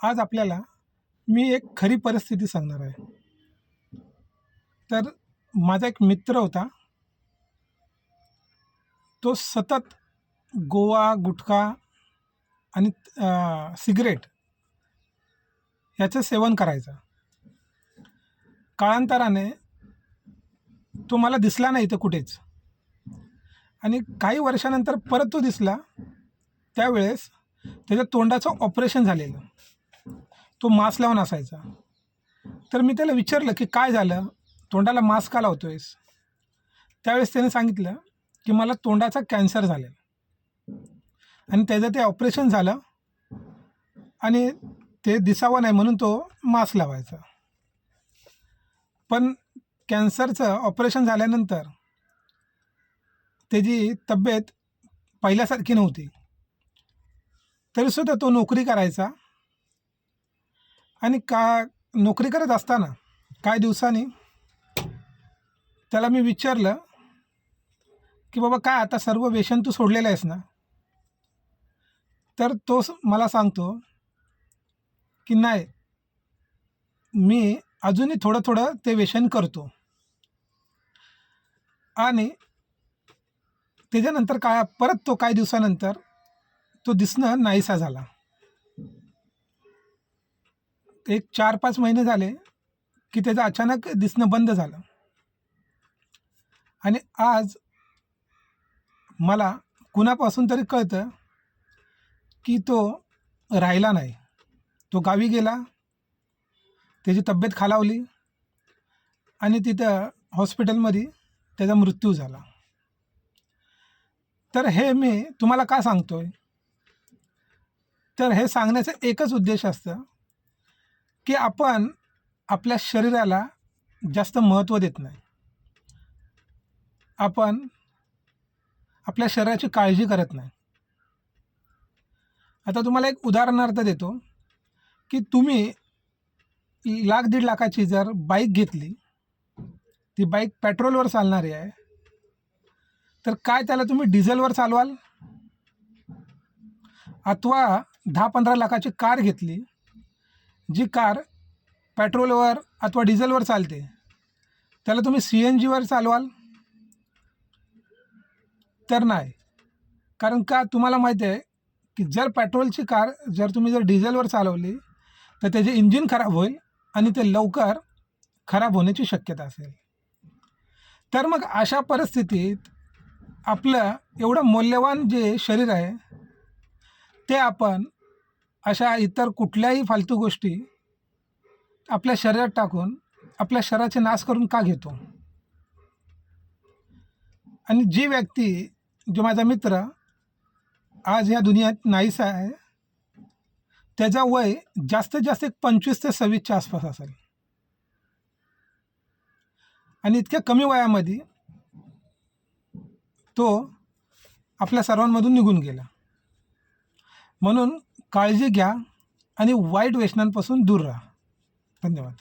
आज आपल्याला मी एक खरी परिस्थिती सांगणार आहे. तर माझा एक मित्र होता. तो सतत गोवा गुटखा आणि सिगरेट याचं सेवन करायचा. काळांतराने तो मला दिसला नाही इथं कुठेच. आणि काही वर्षानंतर परत तो दिसला. त्यावेळेस त्याच्या तोंडाचं ऑपरेशन झालेलं. तो मास्क लावून असायचा. तर मी त्याला विचारलं की काय झालं? तोंडाला मास्क का लावतोयस? त्यावेळेस त्याने सांगितलं की मला तोंडाचा कॅन्सर झालेला. आणि त्याचं ते ऑपरेशन झालं आणि ते दिसावं नाही म्हणून तो मास्क लावायचा. पण कॅन्सरचं ऑपरेशन झाल्यानंतर त्याची तब्येत पहिल्यासारखी नव्हती. तरीसुद्धा तो नोकरी करायचा. आणि का नोकरी करत असताना काही दिवसांनी त्याला मी विचारलं की बाबा काय आता सर्व व्यसन तू सोडलेलं आहेस ना? तर तो मला सांगतो की नाही मी अजूनही थोडं थोडं ते व्यसन करतो. आणि त्याच्यानंतर काय परत तो काही दिवसानंतर तो दिसणं नाहीसा झाला. एक चार पाच महिने झाले की त्याचं अचानक दिसणं बंद झालं. आणि आज मला कुणापासून तरी कळतं की तो राहिला नाही. तो गावी गेला त्याची तब्येत खालावली आणि तिथं हॉस्पिटलमध्ये त्याचा मृत्यू झाला. तर हे मी तुम्हाला का सांगतोय? तर हे सांगण्याचं एकच उद्देश असतं की आपण आपल्या शरीराला जास्त महत्त्व देत नाही. आपण आपल्या शरीराची काळजी करत नाही. आता तुम्हाला एक उदाहरणार्थ देतो की तुम्ही लाख दीड लाखाची जर बाईक घेतली ती बाईक पेट्रोलवर चालणारी आहे तर काय त्याला तुम्ही डिझेलवर चालवाल? अथवा दहा पंधरा लाखाची कार घेतली जी कार पेट्रोलवर अथवा डिझेलवर चालते त्याला तुम्ही सी एन जीवर चालवाल? तर नाही. कारण का तुम्हाला माहिती आहे की जर पेट्रोलची कार जर तुम्ही जर डिझेलवर चालवली तर त्याचे इंजिन खराब होईल आणि ते लवकर खराब होण्याची शक्यता असेल. तर मग अशा परिस्थितीत आपलं एवढं मौल्यवान जे शरीर आहे ते आपण अशा इतर कुठल्याही फालतू गोष्टी आपल्या शरीरात टाकून आपल्या शरीराचे नाश करून का घेतो? आणि जी व्यक्ती जो माझा मित्र आज या दुनियात नाहीसा आहे त्याचा वय जास्तीत जास्त एक पंचवीस ते सव्वीसच्या आसपास असेल. आणि इतक्या कमी वयामध्ये तो आपल्या सर्वांमधून निघून गेला. म्हणून काळजी घ्या आणि वाईट व्यसनांपासून दूर राहा. धन्यवाद.